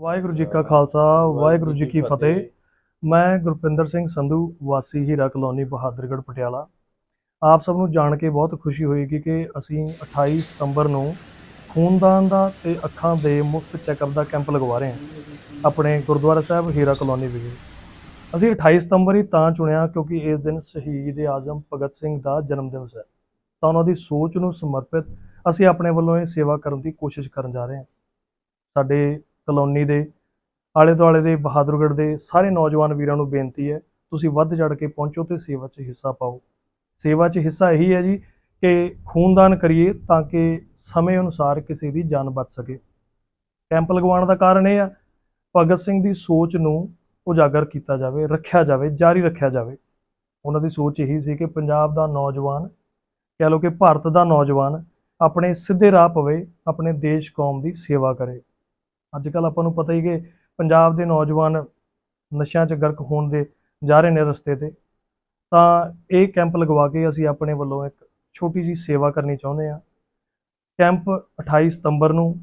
ਵਾਹਿਗੁਰੂ ਜੀ ਕਾ ਖਾਲਸਾ ਵਾਹਿਗੁਰੂ ਜੀ ਕੀ ਫਤਿਹ। ਮੈਂ ਗੁਰਪਿੰਦਰ ਸਿੰਘ ਸੰਧੂ ਵਾਸੀ ਹੀਰਾ ਕਲੋਨੀ ਬਹਾਦਰਗੜ੍ਹ ਪਟਿਆਲਾ। ਆਪ ਸਭ ਨੂੰ ਜਾਣ ਕੇ ਬਹੁਤ ਖੁਸ਼ੀ ਹੋਏਗੀ ਕਿ ਅਸੀਂ 28 ਸਤੰਬਰ ਨੂੰ ਖੂਨਦਾਨ ਦਾ ਤੇ ਅੱਖਾਂ ਦੇ ਮੁਫਤ ਚੈੱਕਅਪ ਦਾ ਕੈਂਪ ਲਗਵਾ ਰਹੇ ਹਾਂ ਆਪਣੇ ਗੁਰਦੁਆਰਾ ਸਾਹਿਬ ਹੀਰਾ ਕਲੋਨੀ ਵਿਖੇ। ਅਸੀਂ 28 ਸਤੰਬਰ ਹੀ ਤਾਂ ਚੁਣਿਆ ਕਿਉਂਕਿ ਇਸ ਦਿਨ ਸ਼ਹੀਦ ਆਜ਼ਮ ਭਗਤ ਸਿੰਘ ਦਾ ਜਨਮ ਦਿਵਸ ਹੈ। ਤਾਂ ਉਹਨਾਂ ਦੀ ਸੋਚ ਨੂੰ ਸਮਰਪਿਤ ਅਸੀਂ ਆਪਣੇ ਵੱਲੋਂ ਇਹ ਸੇਵਾ ਕਰਨ ਦੀ ਕੋਸ਼ਿਸ਼ ਕਰਨ ਜਾ ਰਹੇ ਹਾਂ। ਸਾਡੇ ਕਲੋਨੀ ਦੇ, ਆਲੇ ਦੁਆਲੇ ਦੇ, ਬਹਾਦਰਗੜ੍ਹ ਦੇ ਸਾਰੇ ਨੌਜਵਾਨ ਵੀਰਾਂ ਨੂੰ ਬੇਨਤੀ ਹੈ, ਤੁਸੀਂ ਵੱਧ ਚੜ ਕੇ ਪਹੁੰਚੋ ਤੇ ਸੇਵਾ 'ਚ ਹਿੱਸਾ ਪਾਓ। ਸੇਵਾ 'ਚ ਹਿੱਸਾ ਇਹੀ ਹੈ ਜੀ ਕਿ ਖੂਨਦਾਨ ਕਰੀਏ ਤਾਂ ਕਿ ਸਮੇਂ ਅਨੁਸਾਰ ਕਿਸੇ ਦੀ ਜਾਨ ਬਚ ਸਕੇ। ਕੈਂਪ ਲਗਵਾਉਣ ਦਾ ਕਾਰਨ ਇਹ ਆ, ਭਗਤ ਸਿੰਘ ਦੀ ਸੋਚ ਨੂੰ ਉਜਾਗਰ ਕੀਤਾ ਜਾਵੇ, ਰੱਖਿਆ ਜਾਵੇ, ਜਾਰੀ ਰੱਖਿਆ ਜਾਵੇ। ਉਹਨਾਂ ਦੀ ਸੋਚ ਇਹੀ ਸੀ ਕਿ ਪੰਜਾਬ ਦਾ ਨੌਜਵਾਨ, ਕਹਿ ਲਓ ਕਿ ਭਾਰਤ ਦਾ ਨੌਜਵਾਨ ਆਪਣੇ ਸਿੱਧੇ ਰਾਹ ਪਵੇ, ਆਪਣੇ ਦੇਸ਼ ਕੌਮ ਦੀ ਸੇਵਾ ਕਰੇ। ਅੱਜ ਕੱਲ ਆਪਾਂ ਨੂੰ ਪਤਾ ਹੀ ਕਿ ਪੰਜਾਬ ਦੇ ਨੌਜਵਾਨ ਨਸ਼ਿਆਂ 'ਚ ਗਰਕ ਹੋਣ ਦੇ ਜਾ ਰਹੇ ਨੇ ਰਸਤੇ ਤੇ। ਤਾਂ ਇਹ ਕੈਂਪ ਲਗਵਾ ਕੇ ਅਸੀਂ ਆਪਣੇ ਵੱਲੋਂ ਇੱਕ ਛੋਟੀ ਜੀ ਸੇਵਾ ਕਰਨੀ ਚਾਹੁੰਦੇ ਹਾਂ। ਕੈਂਪ 28 ਸਤੰਬਰ ਨੂੰ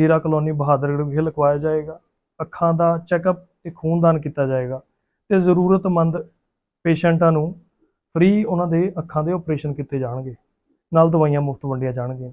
ਹੀਰਾ ਕਲੋਨੀ ਬਹਾਦਰਗੜ੍ਹ ਵਿਖੇ ਲਗਵਾਇਆ ਜਾਏਗਾ। ਅੱਖਾਂ ਦਾ ਚੈੱਕਅਪ ਤੇ ਖੂਨਦਾਨ ਕੀਤਾ ਜਾਏਗਾ ਤੇ ਜ਼ਰੂਰਤਮੰਦ ਪੇਸ਼ੈਂਟਾਂ ਨੂੰ ਫ੍ਰੀ ਉਹਨਾਂ ਦੇ ਅੱਖਾਂ ਦੇ ਆਪਰੇਸ਼ਨ ਕੀਤੇ ਜਾਣਗੇ। ਨਾਲ ਦਵਾਈਆਂ ਮੁਫਤ ਵੰਡੀਆਂ ਜਾਣਗੀਆਂ।